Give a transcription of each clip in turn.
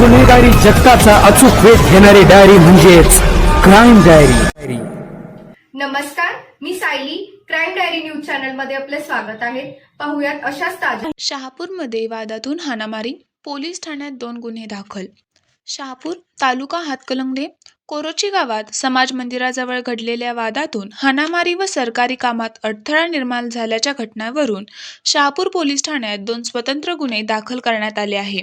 गुन्हेगारी जगताचा अचूक वेध घेणारी डायरी म्हणजेच क्राईम डायरी नमस्कार मी सायली. क्राईम डायरी न्यूज चॅनलमध्ये आपले स्वागत आहे. पाहुयात अशाच ताज्या शहापूरमध्ये वादातून हाणामारी पोलीस ठाण्यात दोन गुन्हे दाखल. शहापूर तालुका हातकलंगडे कोरोची गावात समाज मंदिराजवळ घडलेल्या वादातून हाणामारी व सरकारी कामात अडथळा निर्माण झाल्याच्या घटनावरून शहापूर पोलीस ठाण्यात दोन स्वतंत्र गुन्हे दाखल करण्यात आले आहे.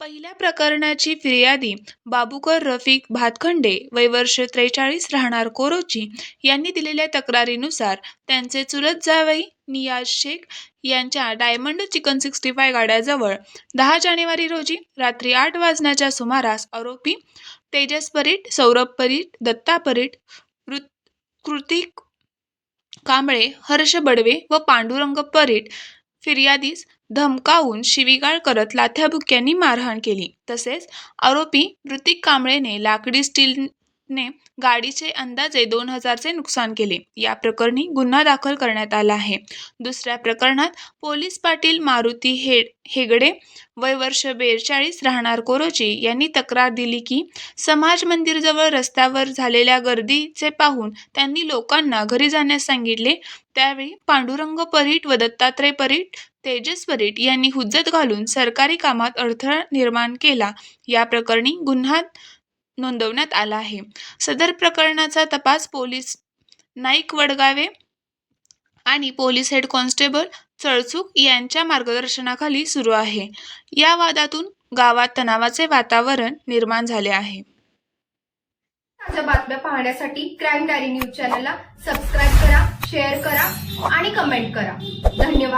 पहिल्या प्रकरणाची फिर्यादी बाबूकर रफिक भातखंडे वय वर्ष त्रेचाळीस राहणार कोरोची यांनी दिलेल्या तक्रारीनुसार त्यांचे चुलत जावई नियाज शेख यांच्या डायमंड चिकन सिक्स्टी फाय गाड्याजवळ दहा जानेवारी रोजी रात्री आठ वाजण्याच्या सुमारास आरोपी तेजस परीट सौरभ परीट दत्ता परीट कृत कृतिक कांबळे हर्ष बडवे व पांडुरंग परीट फिर्यादीस धमकावून शिवीगाळ करत लाथ्याबुक्यांनी मारहाण केली. तसेच आरोपी ऋतिक कांबळेने लाकडी स्टील ने गाडीचे अंदाजे दोन हजारचे नुकसान केले. या प्रकरणी गुन्हा दाखल करण्यात आला आहे. दुसऱ्या प्रकरणात पोलीस पाटील मारुती हे हेगडे वय वर्ष बेचाळीस राहणार कोरोची यांनी तक्रार दिली की समाज मंदिरजवळ रस्त्यावर झालेल्या गर्दीचे पाहून त्यांनी लोकांना घरी जाण्यास सांगितले. त्यावेळी पांडुरंग परीट व दत्तात्रय परीट तेजस परीट यांनी हुज्जत घालून सरकारी कामात अडथळा निर्माण केला. या प्रकरणी गुन्हा नोंदवण्यात आला आहे. सदर प्रकरणाचा तपास पोलीस नाईक वडगावे आणि पोलीस हेड कॉन्स्टेबल चळचूक यांच्या मार्गदर्शनाखाली सुरू आहे. या वादातून गावात तणावाचे वातावरण निर्माण झाले आहे. ताज्या बातम्या पाहण्यासाठी क्राईम डायरी न्यूज चॅनलला सबस्क्राईब करा शेअर करा आणि कमेंट करा. धन्यवाद.